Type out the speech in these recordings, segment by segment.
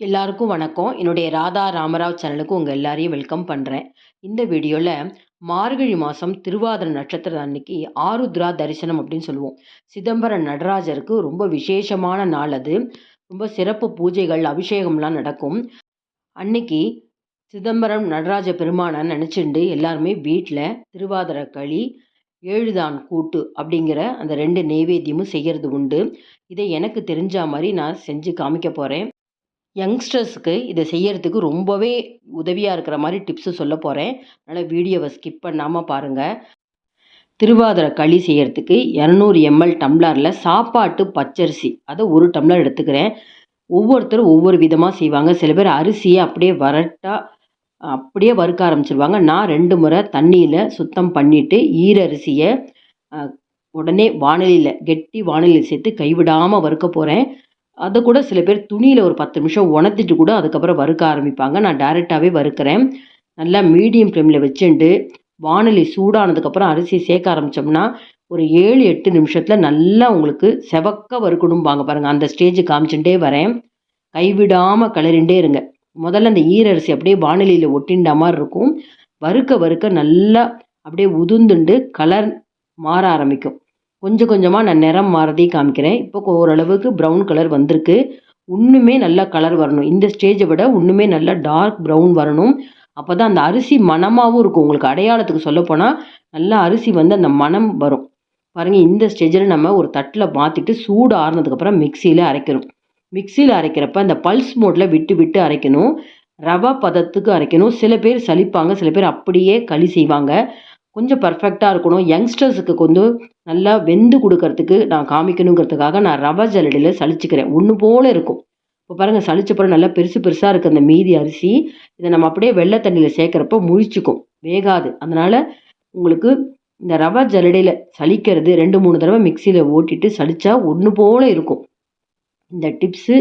எல்லாருக்கும் வணக்கம். என்னுடைய ராதா ராமராவ் சேனலுக்கு உங்கள் எல்லாரையும் வெல்கம் பண்ணுறேன் இந்த வீடியோவில் மார்கழி மாதம் திருவாதிரை நட்சத்திரம் அன்னைக்கு ஆருத்ரா தரிசனம் அப்படின்னு சொல்லுவோம். சிதம்பரம் நடராஜருக்கு ரொம்ப விசேஷமான நாள் அது. ரொம்ப சிறப்பு பூஜைகள் அபிஷேகம்லாம் நடக்கும். அன்னைக்கு சிதம்பரம் நடராஜ பெருமானை நினச்சிண்டு எல்லாருமே வீட்டில் திருவாதிரை களி ஏழுதான் கூட்டு அப்படிங்கிற அந்த ரெண்டு நெய்வேத்தியமும் செய்கிறது உண்டு. இதை எனக்கு தெரிஞ்ச மாதிரி நான் செஞ்சு காமிக்க போகிறேன் யங்ஸ்டர்ஸுக்கு இதை செய்யறதுக்கு ரொம்பவே உதவியாக இருக்கிற மாதிரி டிப்ஸு சொல்ல போகிறேன் அதனால் வீடியோவை ஸ்கிப் பண்ணாமல் பாருங்கள் திருவாதிரை களி செய்யறதுக்கு இரநூறு எம்எல் டம்ளரில் சாப்பாட்டு பச்சரிசி. அதை ஒரு டம்ளர் எடுத்துக்கிறேன். ஒவ்வொருத்தரும் ஒவ்வொரு விதமாக செய்வாங்க. சில பேர் அரிசியை அப்படியே வரட்டாக அப்படியே வறுக்க ஆரம்பிச்சிருவாங்க. நான் ரெண்டு முறை தண்ணியில் சுத்தம் பண்ணிவிட்டு ஈரரிசியை உடனே வானிலையில் கெட்டி வானிலையில் சேர்த்து கைவிடாமல் வறுக்க போகிறேன் அதை கூட சில பேர் துணியில் ஒரு பத்து நிமிஷம் உணர்த்திட்டு கூட அதுக்கப்புறம் வறுக்க ஆரம்பிப்பாங்க. நான் டேரெக்டாகவே வறுக்கிறேன். நல்லா மீடியம் ஃப்ளேமில் வச்சுட்டு வானொலி சூடானதுக்கப்புறம் அரிசி சேர்க்க ஆரம்பித்தோம்னா ஒரு ஏழு எட்டு நிமிஷத்தில் நல்லா உங்களுக்கு செவக்க வறுக்கணும்பாங்க பாருங்கள் அந்த ஸ்டேஜ் காமிச்சுட்டே வரேன். கைவிடாமல் கிளறிண்டே இருங்க. முதல்ல அந்த ஈரரிசி அப்படியே வானிலையில் ஒட்டின்ற மாதிரி இருக்கும். வறுக்க வறுக்க நல்லா அப்படியே உதுந்துண்டு கலர் மாற ஆரம்பிக்கும். கொஞ்சம் கொஞ்சமாக நான் நிறம் மாறதையும் காமிக்கிறேன். இப்போ ஓரளவுக்கு ப்ரௌன் கலர் வந்திருக்கு. இன்னுமே நல்லா கலர் வரணும். இந்த ஸ்டேஜை விட இன்னுமே நல்லா டார்க் ப்ரௌன் வரணும். அப்போ தான் அந்த அரிசி மணமாகவும் இருக்கும். உங்களுக்கு அடையாளத்துக்கு சொல்லப்போனால் நல்லா அரிசி வந்து அந்த மனம் வரும். பாருங்கள் இந்த ஸ்டேஜில் நம்ம ஒரு தட்டில் மாற்றிட்டு சூடு ஆறுனதுக்கப்புறம் மிக்சியில் அரைக்கணும். மிக்சியில் அரைக்கிறப்ப அந்த பல்ஸ் மோட்டில் விட்டு விட்டு அரைக்கணும். ரவா பதத்துக்கு அரைக்கணும். சில பேர் சலிப்பாங்க சில பேர் அப்படியே களி செய்வாங்க. கொஞ்சம் பர்ஃபெக்டாக இருக்கணும். யங்ஸ்டர்ஸுக்கு கொஞ்சம் நல்லா வெந்து கொடுக்கறதுக்கு நான் காமிக்கணுங்கிறதுக்காக நான் ரவை ஜல்லடியில் சளிச்சிக்கிறேன். ஒன்று போல் இருக்கும். இப்போ பாருங்கள் சளிச்சப்பறம் நல்லா பெருசு பெருசாக இருக்குது அந்த மீதி அரிசி. இதை நம்ம அப்படியே வெள்ளை தண்ணியில் சேர்க்குறப்ப முழிச்சிக்கும் வேகாது. அதனால் உங்களுக்கு இந்த ரவை ஜல்லடியில் சளிக்கிறது ரெண்டு மூணு தடவை மிக்சியில் ஓட்டிட்டு சளிச்சா ஒன்று போல் இருக்கும். இந்த டிப்ஸு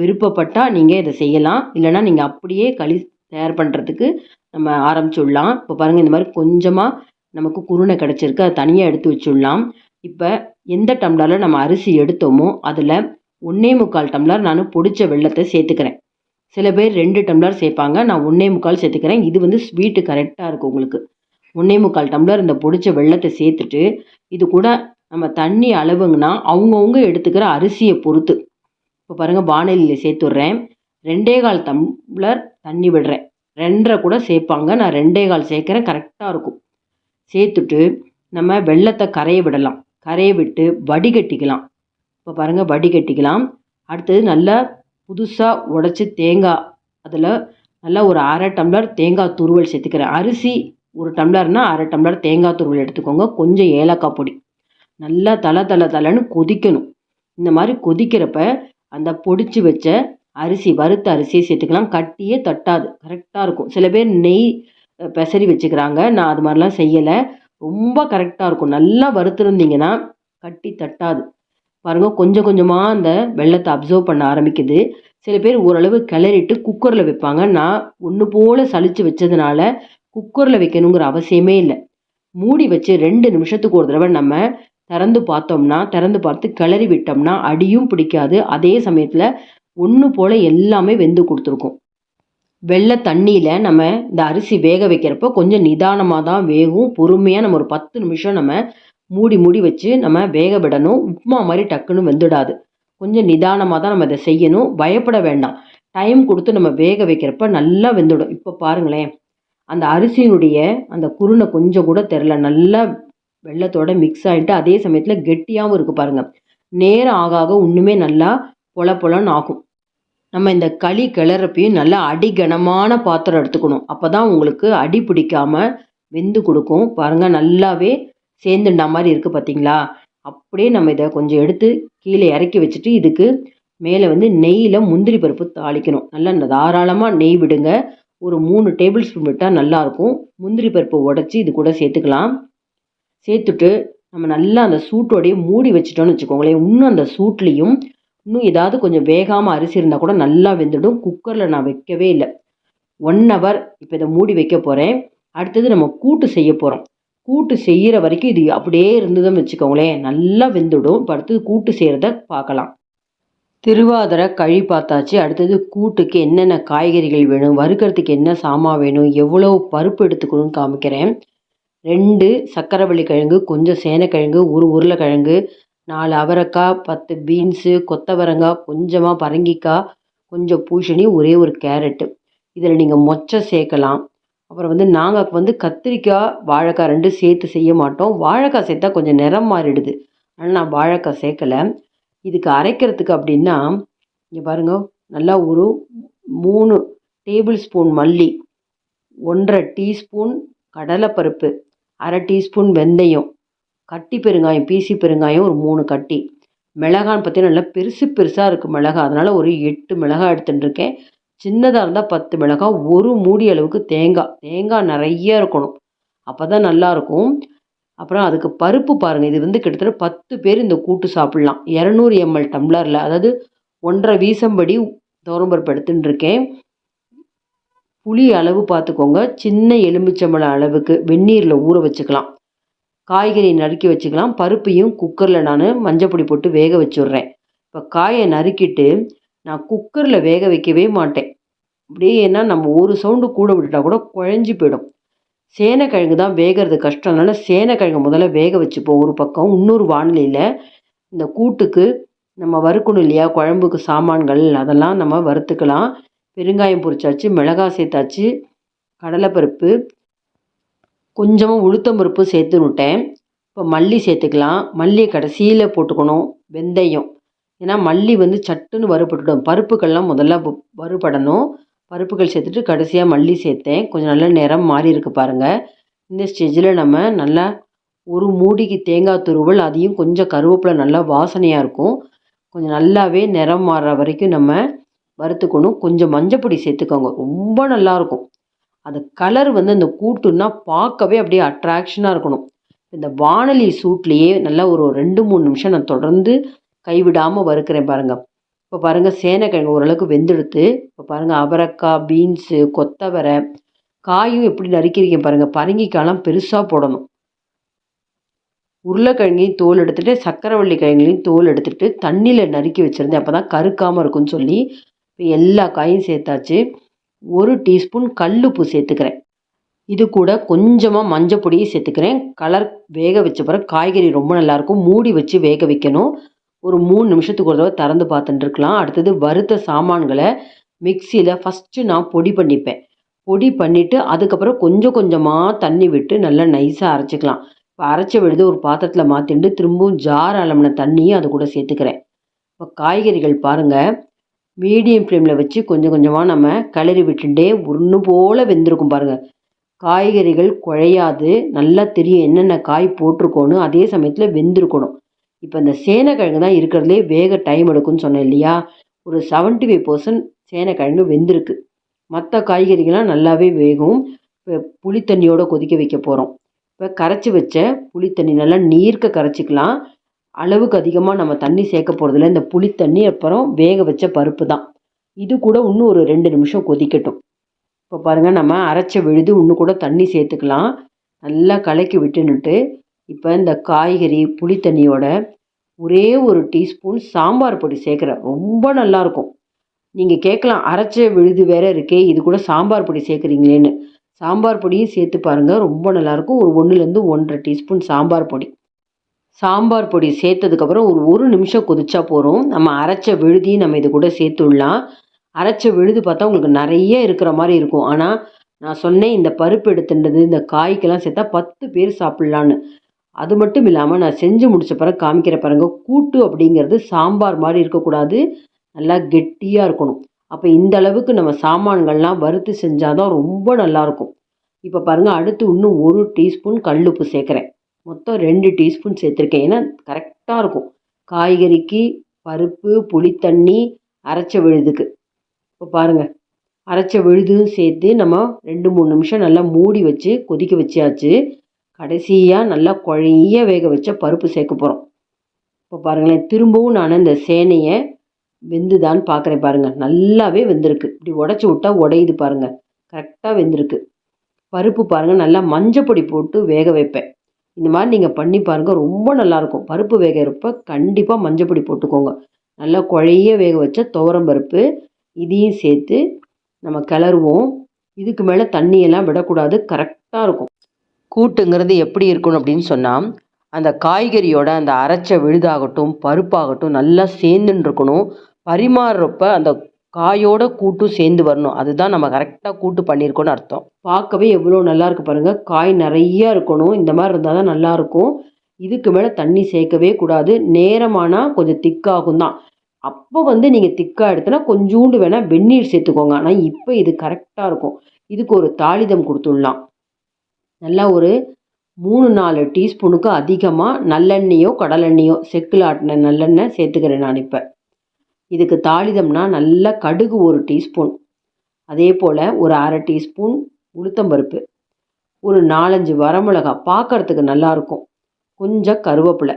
விருப்பப்பட்டால் நீங்கள் இதை செய்யலாம். இல்லைனா நீங்கள் அப்படியே களி தயார் பண்ணுறதுக்கு நம்ம ஆரம்பிச்சுடலாம். இப்போ பாருங்கள் இந்த மாதிரி கொஞ்சமாக நமக்கு குருணை கிடச்சிருக்கு அதை தனியாக எடுத்து வச்சுடலாம். இப்போ எந்த டம்ளரில் நம்ம அரிசி எடுத்தோமோ அதில் ஒன்றே முக்கால் டம்ளர் நான் பொடிச்ச வெள்ளத்தை சேர்த்துக்கிறேன். சில பேர் ரெண்டு டம்ளர் சேர்ப்பாங்க நான் ஒன்றே முக்கால் சேர்த்துக்கிறேன். இது வந்து ஸ்வீட்டு கரெக்டாக இருக்கும் உங்களுக்கு. ஒன்றே முக்கால் டம்ளர் இந்த பொடிச்ச வெள்ளத்தை சேர்த்துட்டு இது கூட நம்ம தண்ணி அளவுங்கன்னா அவங்கவுங்க எடுத்துக்கிற அரிசியை பொறுத்து. இப்போ பாருங்கள் வானிலையில் சேர்த்துட்றேன். ரெண்டே கால் டம்ளர் தண்ணி விடுறேன். ரெண்டரை கூட சேர்ப்பாங்க நான் ரெண்டே கால் சேர்க்குறேன் கரெக்டாக இருக்கும். சேர்த்துட்டு நம்ம வெள்ளத்தை கரைய விடலாம். கரைய விட்டு வடிகட்டிக்கலாம். இப்போ பாருங்கள் வடிகட்டிக்கலாம். அடுத்தது நல்லா புதுசாக உடச்சி தேங்காய் அதில் நல்லா ஒரு அரை டம்ளர் தேங்காய் துருவல் சேர்த்துக்கிறேன். அரிசி ஒரு டம்ளர்னால் அரை டம்ளர் தேங்காய் துருவல் எடுத்துக்கோங்க. கொஞ்சம் ஏலக்காய் பொடி. நல்லா தலை தலை தலைன்னு கொதிக்கணும். இந்த மாதிரி கொதிக்கிறப்ப அந்த பொடிச்சு வச்ச அரிசி வறுத்த அரிசியை சேர்த்துக்கலாம். கட்டியே தட்டாது. கரெக்டாக இருக்கும். சில பேர் நெய் பெசரி வச்சுக்கிறாங்க. நான் அது மாதிரிலாம் செய்யலை. ரொம்ப கரெக்டாக இருக்கும். நல்லா வறுத்துருந்தீங்கன்னா கட்டி தட்டாது. பாருங்கள் கொஞ்சம் கொஞ்சமாக அந்த வெள்ளத்தை அப்சர்வ் பண்ண ஆரம்பிக்குது. சில பேர் ஓரளவு கிளறிட்டு குக்கரில் வைப்பாங்க. நான் ஒன்று போல் சளிச்சு வச்சதுனால குக்கரில் வைக்கணுங்கிற அவசியமே இல்லை. மூடி வச்சு ரெண்டு நிமிஷத்துக்கு ஒரு தடவை நம்ம திறந்து பார்த்தோம்னா திறந்து பார்த்து கிளறி விட்டோம்னா அடியும் பிடிக்காது. அதே சமயத்தில் ஒன்று போல் எல்லாமே வெந்து கொடுத்துருக்கும். வெள்ளை தண்ணியில் நம்ம இந்த அரிசி வேக வைக்கிறப்போ கொஞ்சம் நிதானமாக தான் வேகும். பொறுமையாக நம்ம ஒரு பத்து நிமிஷம் நம்ம மூடி மூடி வச்சு நம்ம வேக விடணும். உப்புமா மாதிரி டக்குன்னு வெந்துடாது. கொஞ்சம் நிதானமாக தான் நம்ம இதை செய்யணும். பயப்பட வேண்டாம். டைம் கொடுத்து நம்ம வேக வைக்கிறப்ப நல்லா வெந்துடும். இப்போ பாருங்களேன். அந்த அரிசியினுடைய அந்த குருணை கொஞ்சம் கூட தெரில நல்லா வெள்ளத்தோட மிக்ஸ் ஆகிட்டு அதே சமயத்தில் கெட்டியாகவும் இருக்குது பாருங்கள் நேரம் ஆக ஆக இன்னுமே நல்லா பொல பொலன்னு ஆகும். நம்ம இந்த களி கிளறப்பையும் நல்லா அடிகனமான பாத்திரம் எடுத்துக்கணும். அப்போ தான் உங்களுக்கு அடி பிடிக்காமல் வெந்து கொடுக்கும். பாருங்கள் நல்லாவே சேர்ந்துண்டா மாதிரி இருக்குது பார்த்தீங்களா அப்படியே நம்ம இதை கொஞ்சம் எடுத்து கீழே இறக்கி வச்சுட்டு இதுக்கு மேலே வந்து நெய்யில் முந்திரி பருப்பு தாளிக்கணும். நல்லா தாராளமாக நெய் விடுங்க. ஒரு மூணு டேபிள் ஸ்பூன் விட்டால் நல்லாயிருக்கும். முந்திரி பருப்பு உடச்சி இது கூட சேர்த்துக்கலாம். சேர்த்துட்டு நம்ம நல்லா அந்த சூட்டோடையே மூடி வச்சிட்டோன்னு வச்சுக்கோங்களேன். இன்னும் அந்த சூட்லேயும் இன்னும் ஏதாவது கொஞ்சம் வேகாமல் அரிசி இருந்தால் கூட நல்லா வெந்துடும். குக்கரில் நான் வைக்கவே இல்லை. ஒன் ஹவர் இப்போ இதை மூடி வைக்க போகிறேன் அடுத்தது நம்ம கூட்டு செய்ய போகிறோம் கூட்டு செய்கிற வரைக்கும் இது அப்படியே இருந்ததுன்னு வச்சுக்கோங்களேன். நல்லா வெந்துடும். இப்போ அடுத்தது கூட்டு செய்கிறத பார்க்கலாம். திருவாதிரை கழி பார்த்தாச்சு. அடுத்தது கூட்டுக்கு என்னென்ன காய்கறிகள் வேணும்? வறுக்கிறதுக்கு என்ன சாமான் வேணும்? எவ்வளோ பருப்பு எடுத்துக்கணும்னு காமிக்கிறேன். ரெண்டு சக்கரவள்ளி கிழங்கு கொஞ்சம் சேனைக்கிழங்கு ஒரு உருளைக்கிழங்கு நாலு அவரைக்காய் பத்து பீன்ஸு கொத்தவரங்காய் கொஞ்சமாக பரங்கிக்காய் கொஞ்சம் பூசணி ஒரே ஒரு கேரட்டு. இதில் நீங்கள் மொச்சை சேர்க்கலாம். அப்புறம் வந்து நாங்கள் வந்து கத்திரிக்காய் வாழைக்காய் ரெண்டும் சேர்த்து செய்ய மாட்டோம். வாழைக்காய் சேர்த்தா கொஞ்சம் நிறம் மாறிடுது. ஆனால் நான் வாழைக்காய் சேர்க்கலை. இதுக்கு அரைக்கிறதுக்கு அப்படின்னா இங்கே பாருங்கள் நல்லா ஒரு மூணு டேபிள் ஸ்பூன் மல்லி ஒன்றரை டீஸ்பூன் கடலைப்பருப்பு அரை டீஸ்பூன் வெந்தயம். கட்டி பெருங்காயம் பீசி பெருங்காயம் ஒரு மூணு கட்டி. மிளகான்னு பார்த்தீங்கன்னா நல்லா பெருசு பெருசாக இருக்குது மிளகா. அதனால் ஒரு எட்டு மிளகாய் எடுத்துட்டுருக்கேன் சின்னதாக இருந்தால் பத்து மிளகாய் ஒரு மூடி அளவுக்கு தேங்காய். தேங்காய் நிறைய இருக்கணும். அப்போ தான் நல்லாயிருக்கும் அப்புறம் அதுக்கு பருப்பு பாருங்கள் இது வந்து கிட்டத்தட்ட பத்து பேர் இந்த கூட்டு சாப்பிட்லாம். இரநூறு எம்எல் டம்ளரில் அதாவது ஒன்றரை வீசம்படி துவரம்பருப்பு எடுத்துன்னு இருக்கேன். புளி அளவு பார்த்துக்கோங்க. சின்ன எலுமிச்சம்பழம் அளவுக்கு வெந்நீரில் ஊற வச்சுக்கலாம். காய்கறி நறுக்கி வச்சுக்கலாம். பருப்பையும் குக்கரில் நான் மஞ்சப்பொடி போட்டு வேக வச்சுட்றேன். இப்போ காயை நறுக்கிட்டு நான் குக்கரில் வேக வைக்கவே மாட்டேன். அப்படியே ஏன்னா நம்ம ஒரு சவுண்டு கூட விட்டுட்டா கூட குழஞ்சி போயிடும். சேனைக்கிழங்கு தான் வேகிறது கஷ்டம். அதனால் சேனைக்கிழங்கு முதல்ல வேக வச்சுப்போம். ஒரு பக்கம் இன்னொரு வானிலையில் இந்த கூட்டுக்கு நம்ம வறுக்கணும் இல்லையா? குழம்புக்கு சாமான்கள் அதெல்லாம் நம்ம வறுத்துக்கலாம். பெருங்காயம் பொரிச்சாச்சு மிளகாய் சேர்த்தாச்சு கடலைப்பருப்பு கொஞ்சமாக உளுத்தம் பருப்பு சேர்த்து விட்டேன். இப்போ மல்லி சேர்த்துக்கலாம். மல்லியை கடைசியில் போட்டுக்கணும். வெந்தயம். ஏன்னா மல்லி வந்து சட்டுன்னு வறுபட்டுடும். பருப்புக்கள்லாம் முதல்ல வறுபடணும். பருப்புகள் சேர்த்துட்டு கடைசியாக மல்லி சேர்த்தேன். கொஞ்சம் நல்லா நிறம் மாறி இருக்கு பாருங்கள் இந்த ஸ்டேஜில் நம்ம நல்லா ஒரு மூடிக்கு தேங்காய் துருவல் அதையும் கொஞ்சம் கருவேப்பிலை நல்லா வாசனையாக இருக்கும். கொஞ்சம் நல்லாவே நிறம் மாறுற வரைக்கும் நம்ம வறுத்துக்கணும். கொஞ்சம் மஞ்சப்பொடி சேர்த்துக்கோங்க. ரொம்ப நல்லாயிருக்கும் அது கலர் வந்து அந்த கூட்டுன்னா பார்க்கவே அப்படியே அட்ராக்ஷனாக இருக்கணும். இந்த வானொலி சூட்லேயே நல்லா ஒரு ரெண்டு மூணு நிமிஷம் நான் தொடர்ந்து கைவிடாமல் வறுக்கிறேன் பாருங்கள் இப்போ பாருங்கள் சேனைக்கிழங்கு ஓரளவுக்கு வெந்தெடுத்து இப்போ பாருங்கள் அவரைக்காய் பீன்ஸு கொத்தவரை காயும் எப்படி நறுக்கிறீங்க பாருங்கள் பரங்கிக்காயெலாம் பெருசாக போடணும். உருளைக்கிழங்கையும் தோல் எடுத்துகிட்டு சக்கரவள்ளி கிழங்குலையும் தோல் எடுத்துகிட்டு தண்ணியில் நறுக்கி வச்சுருந்தேன். அப்போ தான் கருக்காமல் இருக்கும்னு சொல்லி இப்போ எல்லா காயும் சேர்த்தாச்சு. ஒரு டீஸ்பூன் கல்லுப்பு சேர்த்துக்கிறேன். இது கூட கொஞ்சமாக மஞ்சள் பொடியும் சேர்த்துக்கிறேன். கலர் வேக வச்ச பிறகு காய்கறி ரொம்ப நல்லாயிருக்கும் மூடி வச்சு வேக வைக்கணும். ஒரு மூணு நிமிஷத்துக்கு ஒரு தடவை திறந்து பார்த்துட்டுருக்கலாம் அடுத்தது வறுத்த சாமான்களை மிக்சியில் ஃபஸ்ட்டு நான் பொடி பண்ணிப்பேன். பொடி பண்ணிவிட்டு அதுக்கப்புறம் கொஞ்சம் கொஞ்சமாக தண்ணி விட்டு நல்லா நைஸாக அரைச்சிக்கலாம். இப்போ அரைச்ச விழுது ஒரு பாத்திரத்தில் மாற்றிட்டு திரும்பவும் ஜார் அளமின தண்ணியும் அது கூட சேர்த்துக்கிறேன். இப்போ காய்கறிகள் பாருங்கள் மீடியம் ஃப்ளேமில் வச்சு கொஞ்சம் கொஞ்சமாக நம்ம கிளறி விட்டுட்டே ஒன்று போல் வெந்திருக்கும் பாருங்கள் காய்கறிகள் குழையாது. நல்லா தெரியும் என்னென்ன காய் போட்டிருக்கோன்னு. அதே சமயத்தில் வெந்திருக்கணும். இப்போ இந்த சேனைக்கிழங்கு தான் இருக்கிறதுலே வேக டைம் எடுக்கும்னு சொன்னேன் இல்லையா? ஒரு செவன்ட்டி ஃபைவ் பர்சன்ட் சேனைக்கிழங்கு வெந்திருக்கு. மற்ற காய்கறிகள்லாம் நல்லாவே வேகும். இப்போ புளித்தண்ணியோடு கொதிக்க வைக்க போகிறோம் இப்போ கரைச்சி வச்ச புளித்தண்ணி நல்லா நீர்க்க கரைச்சிக்கலாம். அளவுக்கு அதிகமாக நம்ம தண்ணி சேர்க்க போகிறதில்ல இந்த புளி தண்ணி அப்புறம் வேக வச்ச பருப்பு தான். இது கூட இன்னும் ஒரு ரெண்டு நிமிஷம் கொதிக்கட்டும். இப்போ பாருங்கள் நம்ம அரைச்ச விழுது இன்னும் கூட தண்ணி சேர்த்துக்கலாம். நல்லா கலக்கி விட்டுன்னுட்டு இப்போ இந்த காய்கறி புளி தண்ணியோட ஒரே ஒரு டீஸ்பூன் சாம்பார் பொடி சேர்க்குறேன் ரொம்ப நல்லாயிருக்கும் நீங்கள் கேட்கலாம் அரைச்ச விழுது வேறு இருக்கே இது கூட சாம்பார் பொடி சேர்க்குறீங்களேன்னு. சாம்பார் பொடியும் சேர்த்து பாருங்கள் ரொம்ப நல்லாயிருக்கும் ஒரு ஒன்றுலேருந்து ஒன்றரை டீஸ்பூன் சாம்பார் பொடி. சாம்பார் பொடி சேர்த்ததுக்கப்புறம் ஒரு ஒரு நிமிஷம் கொதிச்சா போகிறோம் நம்ம அரைச்ச விழுதியும் நம்ம இது கூட சேர்த்துடலாம். அரைச்ச விழுது பார்த்தா உங்களுக்கு நிறைய இருக்கிற மாதிரி இருக்கும். ஆனால் நான் சொன்னேன் இந்த பருப்பு எடுத்துன்றது இந்த காய்க்கெல்லாம் சேர்த்தா பத்து பேர் சாப்பிட்லான்னு. அது மட்டும் இல்லாமல் நான் செஞ்சு முடித்த பிறகு காமிக்கிற பாருங்க கூட்டு அப்படிங்கிறது சாம்பார் மாதிரி இருக்கக்கூடாது. நல்லா கெட்டியாக இருக்கணும். அப்போ இந்த அளவுக்கு நம்ம சாமான்கள்லாம் வறுத்து செஞ்சால் தான் ரொம்ப நல்லாயிருக்கும் இப்போ பாருங்கள் அடுத்து இன்னும் ஒரு டீஸ்பூன் கல்லுப்பு சேர்க்குறேன். மொத்தம் ரெண்டு டீஸ்பூன் சேர்த்துருக்கேன். ஏன்னா கரெக்டாக இருக்கும். காய்கறிக்கு பருப்பு புளித்தண்ணி அரைச்ச விழுதுக்கு. இப்போ பாருங்கள் அரைச்ச விழுதும் சேர்த்து நம்ம ரெண்டு மூணு நிமிஷம் நல்லா மூடி வச்சு கொதிக்க வச்சாச்சு. கடைசியாக நல்லா குழைய வேக வச்ச பருப்பு சேர்க்க போகிறோம் இப்போ பாருங்களேன் திரும்பவும் நான் இந்த சேனையை வெந்துதான்னு பார்க்குறேன் பாருங்கள் நல்லாவே வெந்திருக்கு. இப்படி உடச்சி விட்டா உடையுது பாருங்கள் கரெக்டாக வெந்திருக்கு. பருப்பு பாருங்கள் நல்லா மஞ்சப்பொடி போட்டு வேக வைப்பேன். இந்த மாதிரி நீங்கள் பண்ணி பாருங்கள் ரொம்ப நல்லாயிருக்கும். பருப்பு வேகிறப்ப கண்டிப்பாக மஞ்சப்பொடி போட்டுக்கோங்க. நல்லா குழைய வேக வச்ச துவரம்பருப்பு இதையும் சேர்த்து நம்ம கிளறுவோம். இதுக்கு மேலே தண்ணியெல்லாம் விடக்கூடாது கரெக்டாக இருக்கும். கூட்டுங்கிறது எப்படி இருக்கணும் அப்படின்னு சொன்னால் அந்த காய்கறியோட அந்த அரைச்ச விழுதாகட்டும் பருப்பாகட்டும் நல்லா சேர்ந்துன்னு இருக்கணும். பரிமாறுறப்ப அந்த காயோட கூட்டும் சேர்ந்து வரணும். அதுதான் நம்ம கரெக்டாக கூட்டு பண்ணியிருக்கோன்னு அர்த்தம். பார்க்கவே எவ்வளோ நல்லா இருக்கு பாருங்கள் காய் நிறையா இருக்கணும். இந்த மாதிரி இருந்தால் தான் நல்லாயிருக்கும் இதுக்கு மேலே தண்ணி சேர்க்கவே கூடாது. நேரமானால் கொஞ்சம் திக்காகும் தான். அப்போ வந்து நீங்கள் திக்காக எடுத்தனா கொஞ்சோண்டு வேணால் வெந்நீர் சேர்த்துக்கோங்க. ஆனால் இப்போ இது கரெக்டாக இருக்கும். இதுக்கு ஒரு தாளிதம் கொடுத்துடலாம். நல்லா ஒரு மூணு நாலு டீஸ்பூனுக்கு அதிகமாக நல்லெண்ணெயோ கடலெண்ணெயோ செக்கில் ஆட்டின நல்லெண்ணெய் சேர்த்துக்கிறேன் நான் இப்போ. இதுக்கு தாளிதம்னா நல்லா கடுகு ஒரு டீஸ்பூன். அதே போல் ஒரு அரை டீஸ்பூன் உளுத்தம்பருப்பு ஒரு நாலஞ்சு வரமிளகா பார்க்கறதுக்கு நல்லாயிருக்கும் கொஞ்சம் கருவேப்பிலை.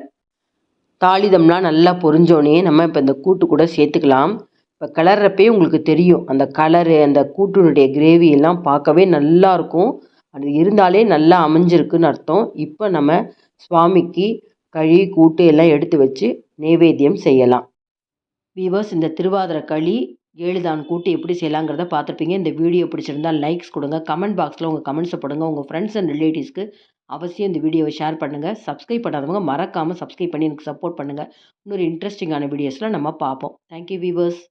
தாளிதம்லாம் நல்லா பொரிஞ்சோடனே நம்ம இப்போ இந்த கூட்டு கூட சேர்த்துக்கலாம். இப்போ கிளறப்பே உங்களுக்கு தெரியும் அந்த கலரு அந்த கூட்டினுடைய கிரேவி எல்லாம் பார்க்கவே நல்லாயிருக்கும் அது இருந்தாலே நல்லா அமைஞ்சிருக்குன்னு அர்த்தம். இப்போ நம்ம சுவாமிக்கு கழி கூட்டு எல்லாம் எடுத்து வச்சு நைவேத்தியம் செய்யலாம். வீவர்ஸ் இந்த திருவாதிரை களி ஏழுதான் கூட்டு எப்படி செய்யலாங்கிறத பார்த்துருப்பீங்க. இந்த வீடியோ பிடிச்சிருந்தால் லைக்ஸ் கொடுங்க. கமெண்ட் பாக்ஸில் உங்கள் கமெண்ட்ஸை போடுங்க. உங்கள் ஃப்ரெண்ட்ஸ் அண்ட் ரிலேட்டிவ்ஸ்க்கு அவசியம் இந்த வீடியோவை ஷேர் பண்ணுங்கள் சப்ஸ்கிரைப் பண்ணாதவங்க மறக்காமல் சப்ஸ்கிரைப் பண்ணி எனக்கு சப்போர்ட் பண்ணுங்கள் இன்னொரு இன்ட்ரெஸ்டிங்கான வீடியோஸில் நம்ம பார்ப்போம். Thank you viewers